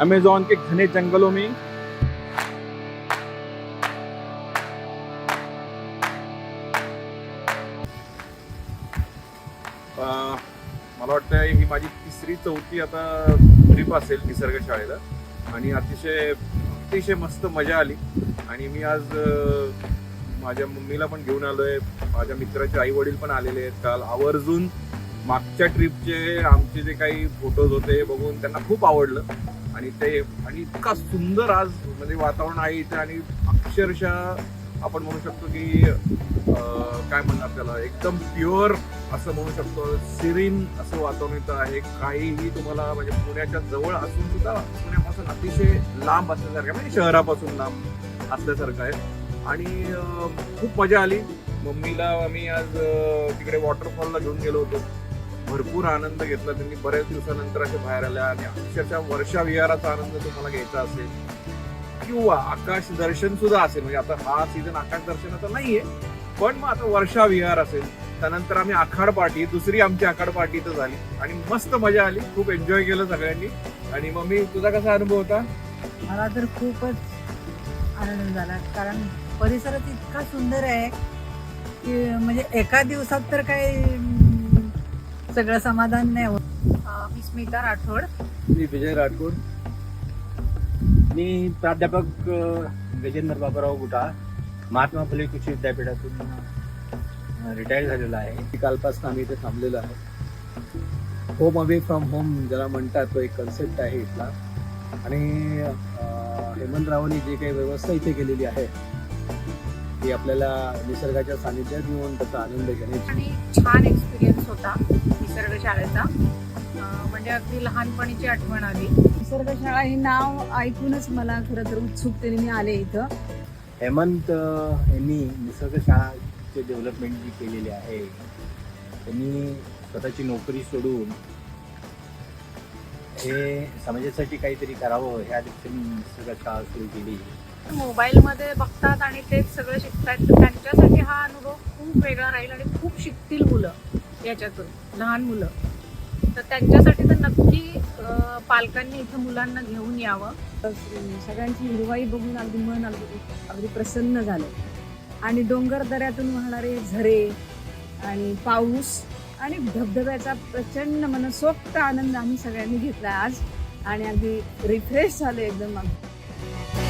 Amazon के घने जंगलों में। मला वाटतं ही माझी तिसरी चौथी आता ट्रिप असेल निसर्ग शाळेला. आणि अतिशय अतिशय मस्त मजा आली. आणि मी आज माझ्या मम्मीला पण घेऊन आलोय. माझ्या मित्राचे आई वडील पण आलेले आहेत. काल आवर्जून मागच्या ट्रिपचे आमचे जे काही फोटोज होते बघून त्यांना खूप आवडलं. आणि ते आणि इतका सुंदर आज म्हणजे वातावरण आहे इथे आणि अक्षरशः आपण म्हणू शकतो की काय म्हणणार त्याला? एकदम प्युअर असं म्हणू शकतो. सिरीन असं वातावरण इथं आहे. काहीही तुम्हाला म्हणजे पुण्याच्या जवळ असून सुद्धा पुण्यापासून अतिशय लांब असल्यासारखं आहे, म्हणजे शहरापासून लांब असल्यासारखं आहे. आणि खूप मजा आली. मम्मीला आम्ही आज तिकडे वॉटरफॉलला घेऊन गेलो होतो. भरपूर आनंद घेतला. त्यांनी बऱ्याच दिवसानंतर अशा बाहेर आल्या आणि अक्षरशः वर्षा विहाराचा आनंद तुम्हाला घ्यायचा असेल किंवा आकाश दर्शन सुद्धा असेल. म्हणजे आता हा सीझन आकाश दर्शनाचा नाहीये पण मग आता वर्षा विहार असेल. त्यानंतर आम्ही आखाड पार्टी दुसरी आमची आखाड पार्टी तर झाली. आणि मस्त मजा आली. खूप एन्जॉय केलं सगळ्यांनी. आणि मग मी तुझा कसा अनुभव होता? मला तर खूपच आनंद झाला. कारण परिसरात इतका सुंदर आहे की म्हणजे एका दिवसात तर काही सगळं समाधान नाही होत. मी स्मिता राठोड. मी विजय राठोड. मी प्राध्यापक गजेंद्र बाबाराव गुटा महात्मा फुले कृषी विद्यापीठातून रिटायर झालेला आहे. कालपासून आम्ही इथे थांबलेलो आहे. होम अवे फ्रॉम होम ज्याला म्हणतात तो एक कन्सेप्ट आहे इथला. आणि हेमंतरावांनी जी काही व्यवस्था इथे केलेली आहे ती आपल्याला निसर्गाच्या सानिध्यात येऊन त्याचा आनंद घेण्याची. आणि छान एक्सपिरियन्स होता निसर्ग शाळेचा म्हणजे अगदी लहानपणीची आठवण आली. निसर्ग शाळा हे नाव ऐकूनच मला खरं तर उत्सुकतेने मी आले इथं. हेमंत यांनी निसर्ग शाळाचे डेव्हलपमेंट जी केलेली आहे त्यांनी स्वतःची नोकरी सोडून हे समाजासाठी काहीतरी करावं ह्या दृष्टीने निसर्ग शाळा सुरू केली. मोबाईलमध्ये बघतात आणि तेच सगळं शिकतात तर त्यांच्यासाठी हा अनुभव खूप वेगळा राहील आणि खूप शिकतील मुलं याच्यातून लहान मुलं. तर त्यांच्यासाठी तर नक्की पालकांनी इथं मुलांना घेऊन यावं. सगळ्यांची हिरवाई बघून अगदी मन अगदी अगदी प्रसन्न झालं. आणि डोंगर दऱ्यातून वाहणारे झरे आणि पाऊस आणि धबधब्याचा प्रचंड मनसोक्त आनंद आम्ही सगळ्यांनी घेतला आज आणि अगदी रिफ्रेश झालो एकदम आम्ही.